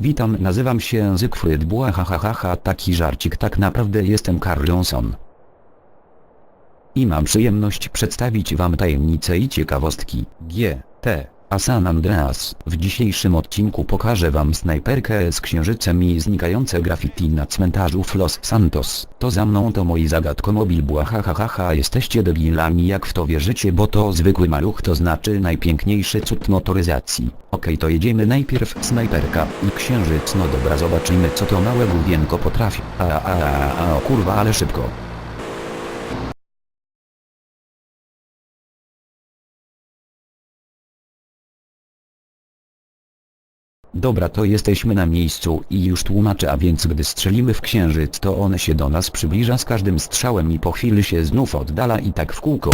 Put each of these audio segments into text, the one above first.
Witam, nazywam się Zygfryd Bła, ha, ha, ha, ha, taki żarcik, tak naprawdę jestem Carl Johnson. I mam przyjemność przedstawić wam tajemnice i ciekawostki G, T, a San Andreas. W dzisiejszym odcinku pokażę wam snajperkę z księżycem i znikające graffiti na cmentarzu w Los Santos. To za mną to moi zagadkomobil bła ha jesteście debilami jak w to wierzycie bo to zwykły maluch to znaczy najpiękniejszy cud motoryzacji. Okej to jedziemy najpierw snajperka i księżyc no dobra zobaczymy co to małe główienko potrafi. A a a a, a o kurwa ale szybko. Dobra to jesteśmy na miejscu i już tłumaczę a więc gdy strzelimy w księżyc to on się do nas przybliża z każdym strzałem i po chwili się znów oddala i tak w kółko.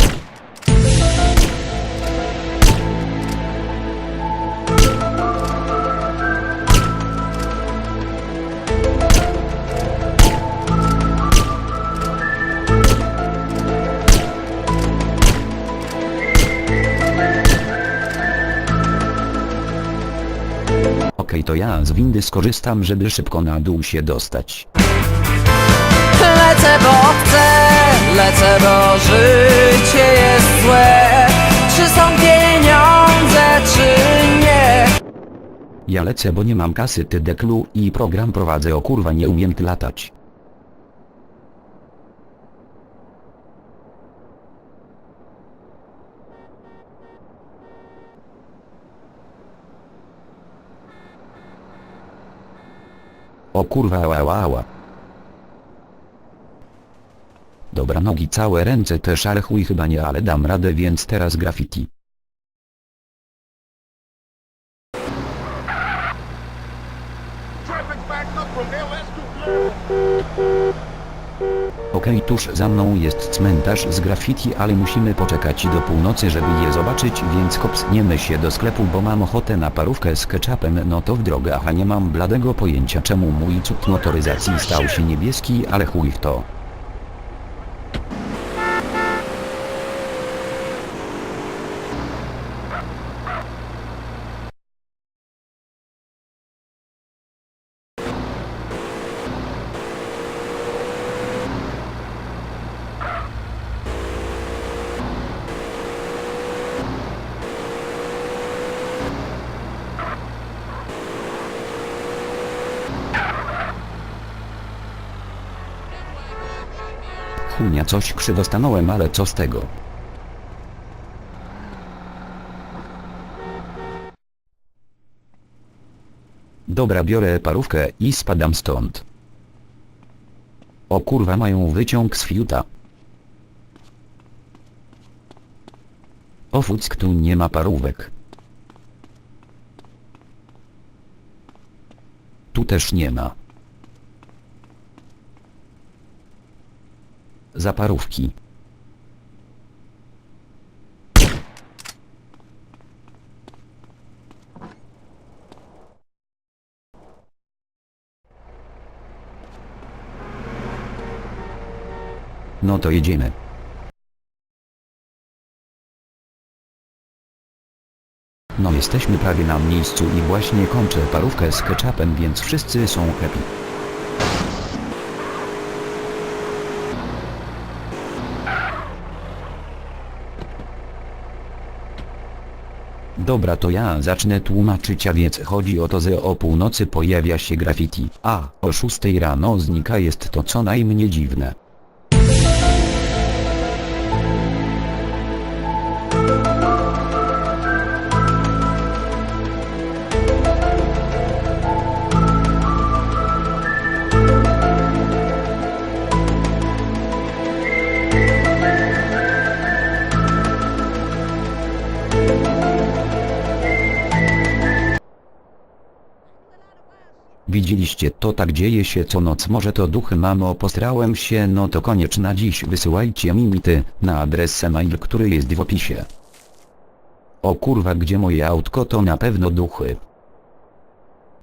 Okej to ja z windy skorzystam żeby szybko na dół się dostać. Lecę, bo chcę, lecę, bo życie jest złe. Czy są pieniądze, czy nie? Ja lecę bo nie mam kasy ty deklu i program prowadzę o kurwa nie umiem latać. O kurwa ała, ała. Dobra nogi całe ręce też ale chuj chyba nie ale dam radę więc teraz graffiti. Okej tuż za mną jest cmentarz z graffiti ale musimy poczekać do północy żeby je zobaczyć więc kopsniemy się do sklepu bo mam ochotę na parówkę z ketchupem no to w drogę a nie mam bladego pojęcia czemu mój cud motoryzacji stał się niebieski ale chuj w to. Chunia coś krzywo stanąłem ale co z tego. Dobra biorę parówkę i spadam stąd. O kurwa mają wyciąg z fiuta. O fuck tu nie ma parówek. Tu też nie ma. Za parówki. No to jedziemy. No jesteśmy prawie na miejscu i właśnie kończę parówkę z ketchupem więc wszyscy są happy. Dobra to ja zacznę tłumaczyć a więc chodzi o to że o północy pojawia się graffiti, a o 6 rano znika jest to co najmniej dziwne. Widzieliście to tak dzieje się co noc może to duchy mamo posrałem się no to koniec na dziś wysyłajcie mi mity na adres mail który jest w opisie. O kurwa gdzie moje autko to na pewno duchy.